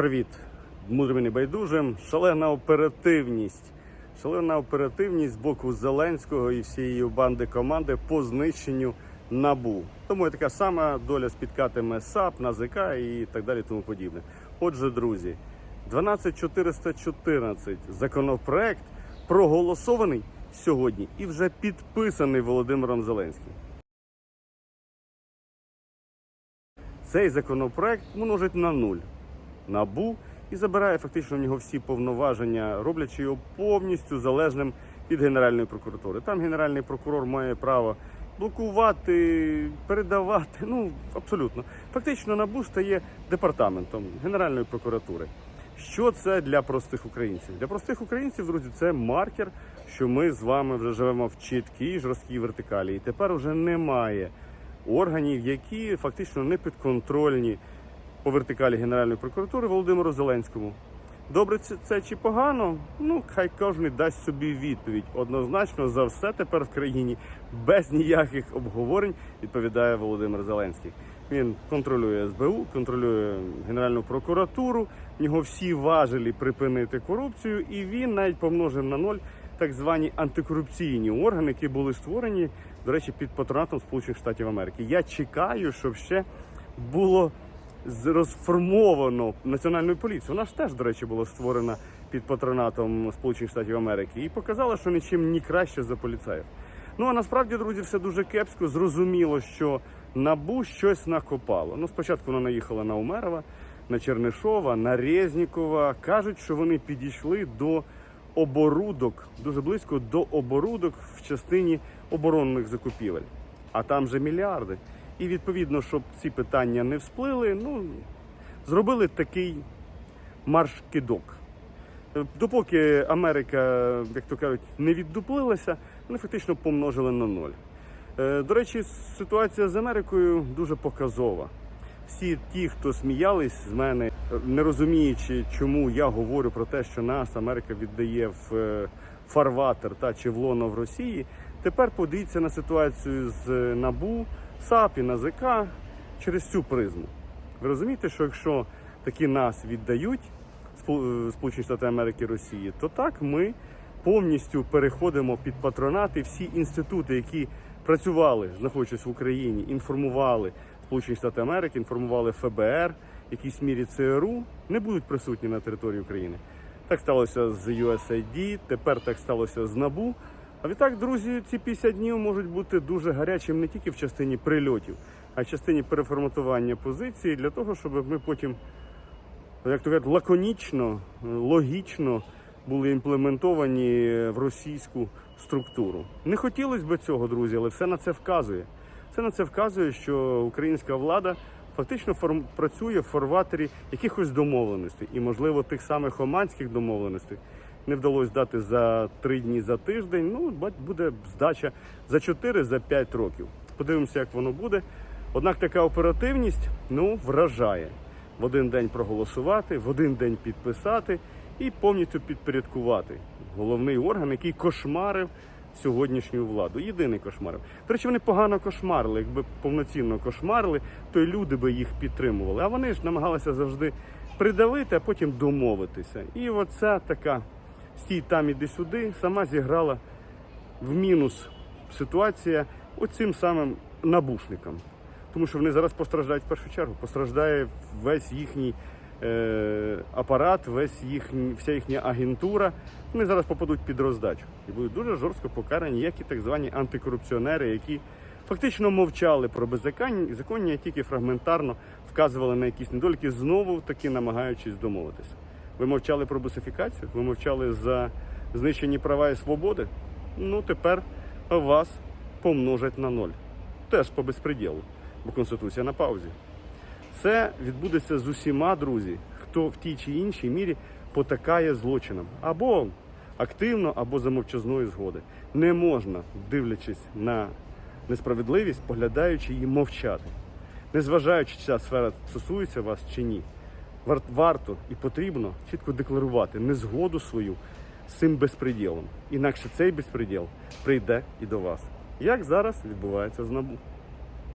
Привіт, мудрим і небайдужим. Шалена оперативність. Шалена оперативність з боку Зеленського і всієї банди команди по знищенню набу. Тому і така сама доля спіткатиме САП, НАЗК і так далі. Тому подібне. Отже, друзі, 12414 законопроект проголосований сьогодні і вже підписаний Володимиром Зеленським. Цей законопроект множить на нуль набу і забирає фактично в нього всі повноваження, роблячи його повністю залежним від Генеральної прокуратури. Там генеральний прокурор має право блокувати, передавати. Ну абсолютно. Фактично, набу стає департаментом Генеральної прокуратури. Що це для простих українців? Для простих українців, друзі, це маркер, що ми з вами вже живемо в чіткій жорсткій вертикалі. І тепер вже немає органів, які фактично не підконтрольні по вертикалі Генеральної прокуратури Володимиру Зеленському. Добре це, чи погано? Ну, хай кожен дасть собі відповідь. Однозначно за все тепер в країні без ніяких обговорень відповідає Володимир Зеленський. Він контролює СБУ, контролює Генеральну прокуратуру. В нього всі важелі припинити корупцію, і він навіть помножив на ноль так звані антикорупційні органи, які були створені, до речі, під патронатом Сполучених Штатів Америки. Я чекаю, щоб ще було розформовано національну поліцію. Вона ж теж, до речі, була створена під патронатом Сполучених Штатів Америки і показала, що нічим не краще за поліцаїв. Ну а насправді, друзі, все дуже кепсько. Зрозуміло, що набу щось накопало. Ну, спочатку вона наїхала на Умерова, на Чернишова, на Резнікова. Кажуть, що вони підійшли до оборудок, дуже близько до оборудок в частині оборонних закупівель. А там же мільярди. І відповідно, щоб ці питання не всплили, ну зробили такий марш-кидок. Допоки Америка, як то кажуть, не віддуплилася, вони фактично помножили на ноль. Е, До речі, ситуація з Америкою дуже показова. Всі ті, хто сміялись з мене, не розуміючи, чому я говорю про те, що нас Америка віддає в е, фарватер та чи в лоно в Росії, тепер подивіться на ситуацію з е, НАБУ, САП і НАЗК через цю призму. Ви розумієте, що якщо такі нас віддають е, Сполучені Штати Америки Росії, то так ми повністю переходимо під патронат і всі інститути, які працювали, знаходячись в Україні, інформували Сполучені Штати Америки, інформували ФБР, якійсь мірі ЦРУ, не будуть присутні на території України. Так сталося з USAID, тепер так сталося з НАБУ. А відтак, друзі, ці 50 днів можуть бути дуже гарячим не тільки в частині прильотів, а й в частині переформатування позиції для того, щоб ми потім як то кажуть, лаконічно, логічно були імплементовані в російську структуру. Не хотілося б цього, друзі, але все на це вказує. Все на це вказує, що українська влада фактично форм... працює в фарватері якихось домовленостей, і, можливо, тих самих оманських домовленостей не вдалося дати за три дні за тиждень. Ну, буде здача за 4 за 5 років. Подивимося, як воно буде. Однак така оперативність ну, вражає в один день проголосувати, в один день підписати і повністю підпорядкувати головний орган, який кошмарив сьогоднішню владу. Єдиний кошмарив. До речі, вони погано кошмарили. Якби повноцінно кошмарили, то й люди би їх підтримували. А вони ж намагалися завжди придавити, а потім домовитися. І оця така стій там іди сюди, сама зіграла в мінус ситуація оцим самим набушникам. Тому що вони зараз постраждають в першу чергу. Постраждає весь їхній е, апарат, весь їхній, вся їхня агентура. Вони зараз попадуть під роздачу і будуть дуже жорстко покарані, як і так звані антикорупціонери, які фактично мовчали про беззаконня, тільки фрагментарно вказували на якісь недоліки, знову таки намагаючись домовитися. Ви мовчали про бусифікацію, ви мовчали за знищені права і свободи. Ну тепер вас помножать на ноль. Теж по безпреділу, бо Конституція на паузі. Це відбудеться з усіма, друзі, хто в тій чи іншій мірі потакає злочинам або активно, або за мовчазної згоди. Не можна, дивлячись на несправедливість, поглядаючи її мовчати, незважаючи, чи ця сфера стосується вас чи ні. Вар- Варто і потрібно чітко декларувати незгоду свою з цим безпреділом. Інакше цей безпреділ прийде і до вас. Як зараз відбувається з НАБУ.